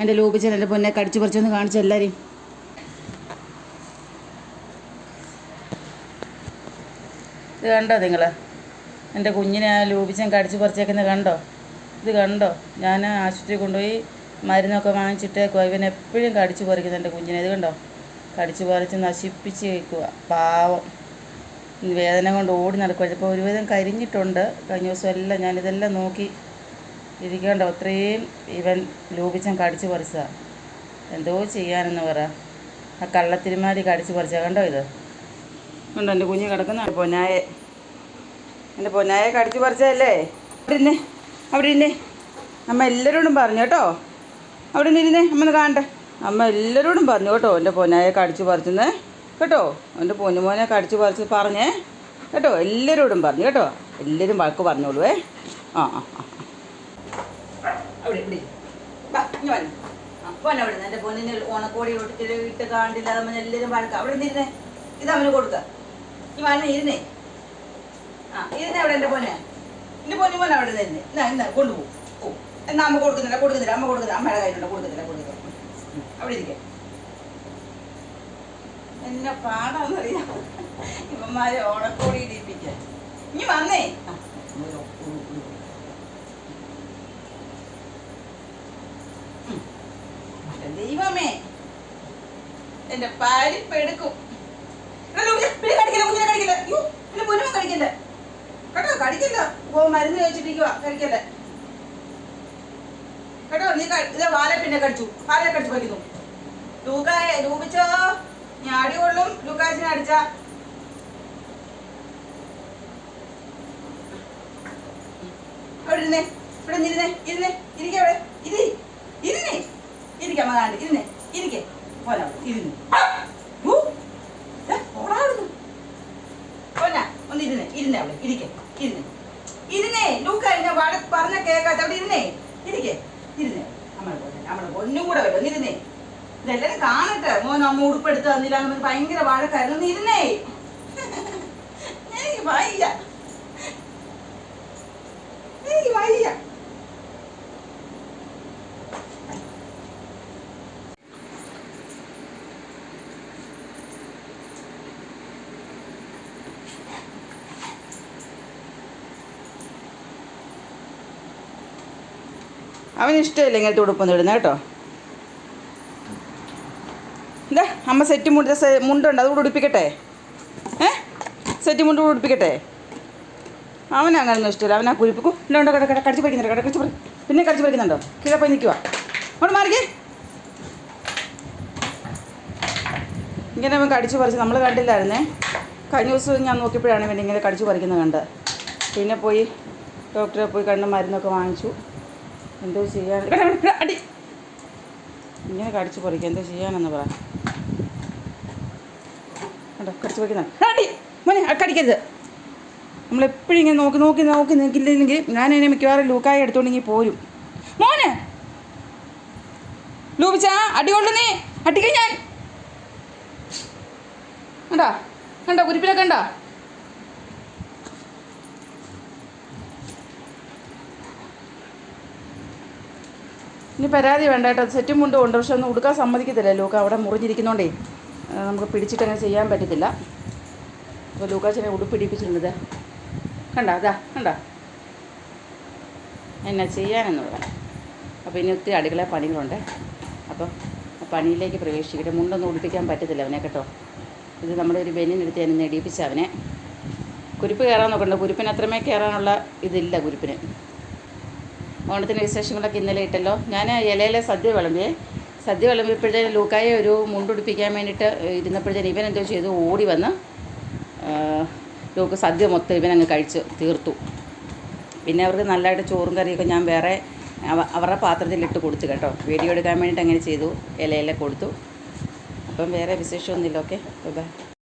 എന്റെ ലൂപിച്ചൻ എന്റെ പൊന്നെ കടിച്ചു പറിച്ചൊന്ന് കാണിച്ചു എല്ലാവരെയും ഇത് കണ്ടോ നിങ്ങൾ എന്റെ കുഞ്ഞിനെ ആ ലൂപിച്ചൻ കടിച്ചു പറിച്ചേക്കുന്നത് കണ്ടോ? ഇത് കണ്ടോ? ഞാൻ ആശുപത്രി കൊണ്ടുപോയി മരുന്നൊക്കെ വാങ്ങിച്ചിട്ട് ഇവൻ എപ്പോഴും കടിച്ചു പറിക്കുന്നത് എന്റെ കുഞ്ഞിനെ. ഇത് കണ്ടോ? കടിച്ചു പറിച്ച് നശിപ്പിച്ച് വയ്ക്കുക പാവം. വേദന കൊണ്ട് ഓടി നടക്കുക ഇപ്പോൾ ഒരുവിധം കരിഞ്ഞിട്ടുണ്ട്. കഴിഞ്ഞ ദിവസം എല്ലാം ഞാനിതെല്ലാം നോക്കി ഇരിക്കണ്ടോ അത്രയും ഇവൻ ലൂപിച്ചൻ കടിച്ചു പറിച്ചതാണ് എന്തോ ചെയ്യാനെന്ന് പറ. ആ കള്ളത്തിരിമാരി കടിച്ചു പറിച്ച കണ്ടോ ഇത്? കണ്ടോ എന്റെ കുഞ്ഞ് കിടക്കുന്ന? പൊന്നായെ. എന്റെ പൊന്നായെ കടിച്ചു പറിച്ചതല്ലേ? അവിടെ അവിടെ ഇരുന്നേ. അമ്മ എല്ലാവരോടും പറഞ്ഞു കേട്ടോ. അവിടെ ഇരുന്നേ അമ്മ ഒന്ന് കാണട്ടെ. അമ്മ എല്ലാവരോടും പറഞ്ഞു കേട്ടോ എന്റെ പൊന്നായെ കടിച്ചു പറിച്ചെന്ന്. കേട്ടോ എന്റെ പൊന്നുമോനെ കടിച്ചു പറിച്ച് പറഞ്ഞേ. കേട്ടോ എല്ലാവരോടും പറഞ്ഞു കേട്ടോ. എല്ലാവരും വഴക്ക് പറഞ്ഞോളൂ ആ ആ ആ. അവിടെ ഇവിടെ. വാ ഇങ്ങ് അപ്പോൾ ആ നിന്ന്? അവിടെ എന്റെ പൊന്നിന് ഓണക്കോടി ഒട്ടിട്ട് ഇട്ട് കാണില്ല നമ്മൾ എല്ലാവരും വഴക്കാം അവിടെ നിന്നിരുന്നേ ഇത് അവന് കൊടുക്കുക ഈ വന്ന് ഇരുന്നേ. ആ ഇരുന്നേ അവിടെ എന്റെ പൊന്നെ. എന്റെ പൊന്നു മോനെ അവിടെ നിന്നേ എന്നാ എന്നാ കൊണ്ടുപോകും ഓ എന്നാ അമ്മ കൊടുക്കുന്നില്ല കൊടുക്കുന്നില്ല അമ്മ കൊടുക്കുന്നില്ല. അമ്മയുടെ കയ്യിലുണ്ട് കൊടുക്കുന്നില്ല കൊടുക്കുന്നില്ല. അവിടെ ഇരിക്കെ. എന്നെ പാടാന്നറിയാം ഇവന്മാരെ ഓണക്കോടി ഇടിപ്പിക്കാൻ ഇനി വന്നേ ആ, ഒരു ഉ- ഉ- ഉ- ദൈവമേ എന്റെ പരിപ്പെടുക്കും എടാ, ലൂസിയ, പിന്നെ കടിക്കില്ല, കുഞ്ഞിനെ കടിക്കില്ല. അയ്യോ, പിന്നെ പൊന്നുമോൻ കടിക്കില്ല. കേട്ടോ, കടിക്കില്ല. ഓ, മരുന്ന് കഴിച്ചിട്ടിരിക്കുക കഴിക്കല്ലേ. കേട്ടോ, നീ ഇതാ വാലെ പിന്നെ കടിച്ചു. വാലെ കടിച്ചു പറ്റുന്നു. ലൂക്കായ ലൂപിച്ചോ, ഞാൻ അടി കൊള്ളും, ലൂക്കാച്ചിനെ അടിച്ച. അവിടെ ഇരുന്നേ, ഇവിടെ ഇരുന്നേ, ഇരുന്നേ, ഇരിക്കെ അവിടെ, ഇരി, ഇരുന്നേ. ഇരിക്കാം അമ്മ കാണണ്ട, ഇരുന്നേ, ഇരിക്കെ. പോരാ, ഇരുന്നു. ഒന്ന് ഇരുന്നേ, ഇരുന്നേ അവിടെ, ഇരിക്കേ ഇരുന്നേ. ഇരുന്നേ, ലൂക്ക എന്നെ പറഞ്ഞ കേക്കാത്ത അവിടെ ഇരുന്നേ, ഇരിക്കേ ഇരുന്നേ. നമ്മളെ പോലെ നമ്മളെ ഒന്നും കൂടെ വരും, ഇരുന്നേ. ഇതെല്ലാരും കാണട്ടെ മോൻ അമ്മ ഉടുപ്പെടുത്ത് തന്നില്ല ഭയങ്കര വഴക്കായിരുന്നു ഇരുന്നേ എനിക്ക് വയ്യ എനിക്ക് വയ്യ അവന് ഇഷ്ടമില്ല ഇങ്ങനത്തെ ഉടുപ്പൊന്നും ഇടുന്നത് കേട്ടോ. എന്താ അമ്മ സെറ്റ് മുണ്ട മുണ്ടുണ്ട് അതുകൂടെ ഉടുപ്പിക്കട്ടെ. ഏ? സെറ്റ് മുണ്ട് കൂടെ ഉടുപ്പിക്കട്ടെ. അവൻ അങ്ങനൊന്നും ഇഷ്ടമില്ല. അവൻ ആ കുരിപ്പിക്കും ഉണ്ടോ കട കട കടിച്ച് പറിക്കുന്നുണ്ട് കട കടിച്ച് പിന്നെ കടിച്ച് പഠിക്കുന്നുണ്ടോ കീഴെ പോയി നിൽക്കുക അവിടെ മാറിക്കേ. ഇങ്ങനെ അവൻ കടിച്ച് പറിച്ച് നമ്മൾ കണ്ടില്ലായിരുന്നേ. കഴിഞ്ഞ ദിവസം ഞാൻ നോക്കിയപ്പോഴാണ് ഇവൻ ഇങ്ങനെ കടിച്ച് പറിക്കുന്നത് കണ്ടത് പിന്നെ പോയി ഡോക്ടറെ പോയി കണ്ട് മരുന്നൊക്കെ വാങ്ങിച്ചു. എന്തോ ചെയ്യാൻ അടി. ഇങ്ങനെ കടിച്ച് പറിക്കുക എന്തോ ചെയ്യാനെന്ന് പറ. കണ്ടോ കടിച്ച് പറിക്കുന്ന അടി. മോനെ ആ കടിക്കരുത്. നമ്മളെപ്പോഴും ഇങ്ങനെ നോക്കി നോക്കി നോക്കി നിൽക്കില്ലെങ്കിൽ ഞാൻ അതിനെ മിക്കവാറും ലൂക്കായി എടുത്തോണ്ടെങ്കിൽ പോരും. മോനെ. ലൂപിച്ച അടി കൊള്ളു നീ. അടിക്കാൻ ഞാൻ. കണ്ടാ? കണ്ടോ? കുരിപ്പിലൊക്കെ കണ്ടാ? ഇനി പരാതി വേണ്ട കേട്ടോ. സെറ്റും മുണ്ടും ഉണ്ട്. പക്ഷെ ഒന്നും ഉടുക്കാൻ സമ്മതിക്കത്തില്ല. ലൂക്ക അവിടെ മുറിഞ്ഞിരിക്കുന്നോണ്ടേ. നമുക്ക് പിടിച്ചിട്ട് അങ്ങനെ ചെയ്യാൻ പറ്റത്തില്ല. അപ്പോൾ ലൂക്കാച്ചനെ ഉടുപ്പിടിപ്പിച്ചിട്ടുണ്ട് കണ്ട അതാ കണ്ട. എന്നാ ചെയ്യാനെന്ന് പറയാം അപ്പോൾ ഇനി ഒത്തിരി അടുക്കള പണികളുണ്ട്. അപ്പോൾ പണിയിലേക്ക് പ്രവേശിക്കട്ടെ. മുണ്ടൊന്നും ഉടുപ്പിക്കാൻ പറ്റത്തില്ല അവനെ കേട്ടോ. ഇത് നമ്മുടെ ഒരു ബെന്നിനെടുത്ത് ഞാൻ നെടിയിപ്പിച്ച അവനെ. കുരിപ്പ് കയറാൻ നോക്കണ്ട. കുരിപ്പിന് അത്രമേ കയറാനുള്ള ഇതില്ല കുരിപ്പിന്. ഓണത്തിന് വിശേഷങ്ങളൊക്കെ ഇന്നലെ ഇട്ടല്ലോ. ഞാൻ ഇലയിലെ സദ്യ വിളമ്പി സദ്യ വിളമ്പിയപ്പോഴത്തേന് ലൂക്കായെ ഒരു മുണ്ടുടിപ്പിക്കാൻ വേണ്ടിയിട്ട് ഇരുന്നപ്പോഴത്തേന് ഇവൻ എന്തോ ചെയ്തു ഓടി വന്ന് ലൂക്ക് സദ്യ മൊത്തം ഇവനങ്ങ് കഴിച്ച് തീർത്തു. പിന്നെ അവർക്ക് നല്ലതായിട്ട് ചോറും കറിയൊക്കെ ഞാൻ വേറെ അവ- അവരുടെ പാത്രത്തിലിട്ട് കൊടുത്തു കേട്ടോ. വീഡിയോ എടുക്കാൻ വേണ്ടിയിട്ട് അങ്ങനെ ചെയ്തു ഇലയിലെ കൊടുത്തു. അപ്പം വേറെ വിശേഷമൊന്നുമില്ല ഓക്കെ? ബൈ